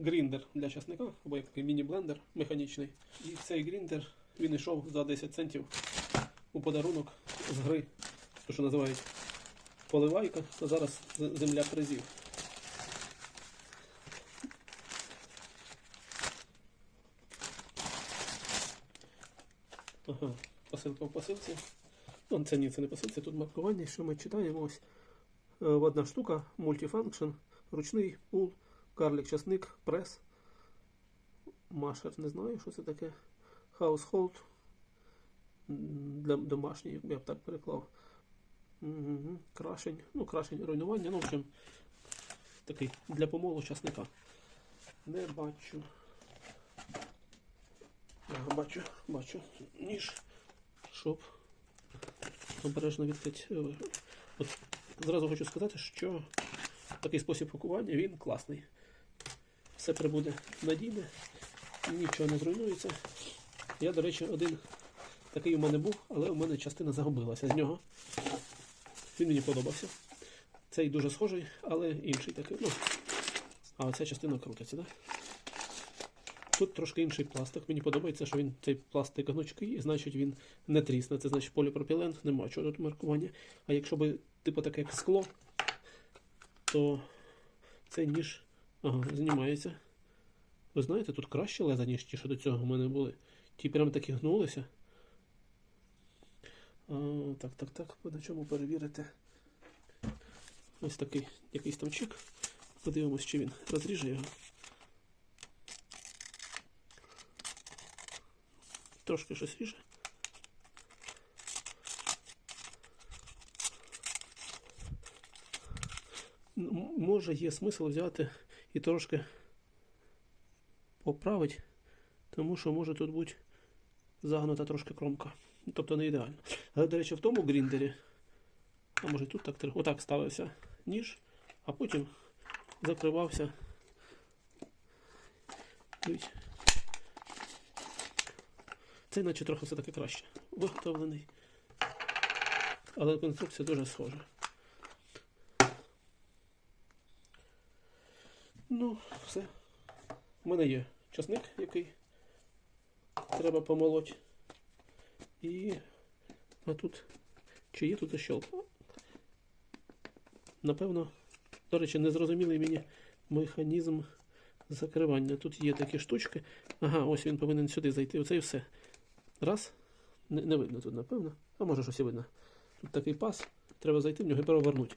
гріндер для часника, або як такий міні-блендер механічний. І цей гріндер він йшов за 10 центів у подарунок з гри, то що називають поливайка, а зараз земля призів. Ага, посилка в посилці. Ну, це ні, це не посилці, тут маркування, що ми читаємо. Ось Е, одна штука, мультифанкшн, ручний пул, карлик часник, прес. Машер, не знаю, що це таке. Household. Для домашньої, я б так переклав. Угу. Крашень. Ну, крашень руйнування. Ну, в общем, такий для помолу часника. Не бачу. Ага, бачу, бачу. Ніж. Щоб обережно відкрити. Е, От зразу хочу сказати, що такий спосіб пакування він класний. Все прибуде надійне, нічого не зруйнується. Я, до речі, один такий у мене був, але у мене частина загубилася з нього. Він мені подобався. Цей дуже схожий, але інший такий. Ну, а оця частина крутиться, так? Тут трошки інший пластик. Мені подобається, що він цей пластик гнучкий, і значить він не трісне. Це значить поліпропілен, нема чого тут маркування. А якщо би типу таке як скло, то цей ніж ага, знімається. Ви знаєте, тут краще леза, ніж ті, що до цього в мене були. Ті прямо такі гнулися. А, так, так, так, на чому перевірити? Ось такий якийсь там чик. Подивимось, чи він розріже його. Трошки щось ріже. Може є смисл взяти і трошки поправити, тому що може тут бути загнута трошки кромка. Тобто не ідеально. Але, до речі, в тому гріндері, а може тут так отак ставився ніж, а потім закривався. Дивіться. Цей наче трохи все-таки краще виготовлений. Але конструкція дуже схожа. Ну, все. У мене є часник, який треба помолоть. І а тут чи є тут защолка? Напевно, до речі, незрозумілий мені механізм закривання. Тут є такі штучки. Ага, ось він повинен сюди зайти. Оце і все. Раз. Не, не видно тут, напевно. А може щось і видно. Тут такий пас. Треба зайти в нього і перевернути.